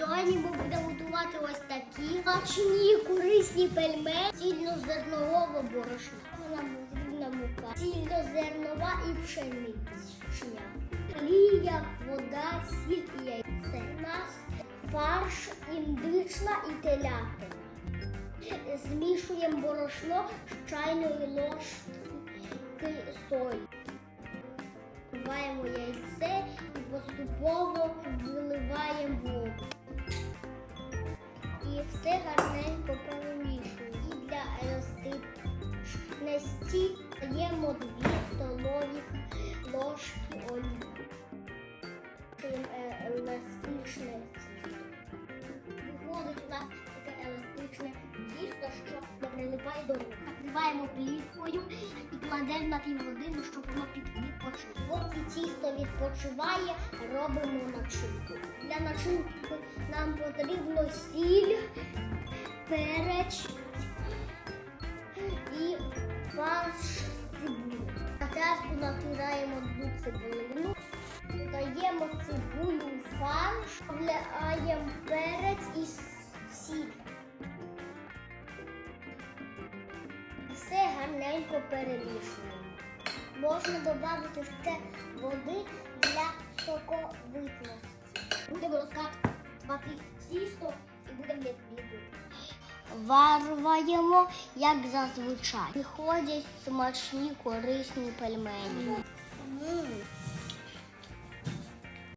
Сьогодні ми будемо готувати ось такі смачні корисні пельмені цільнозернового борошна. Нам потрібна мука, цільнозернова і пшеничня. Олія, вода, сіль і яйце. У нас фарш, індична і телятина. Змішуємо борошно з чайної ложки сої. Вливаємо яйце і поступово виливаємо Все гарненько перемішуємо. І для еластичності даємо 2 столові ложки олії. Чим еластичне тісто. Виходить у нас таке еластичне тісто, що не прилипає до рук. Накриваємо плівкою і кладемо на півгодини, щоб воно під- відпочило. Поки тісто відпочиває, робимо начинку. Для начинки нам потрібно сіль, перець і фарш з цибулі. На натираємо одну цибулину, додаємо цибулю в фарш, вляємо перець і сіль. Все гарненько перемішуємо. Можна додати ще води. Варваємо, як зазвичай. Виходять смачні корисні пельмені. М,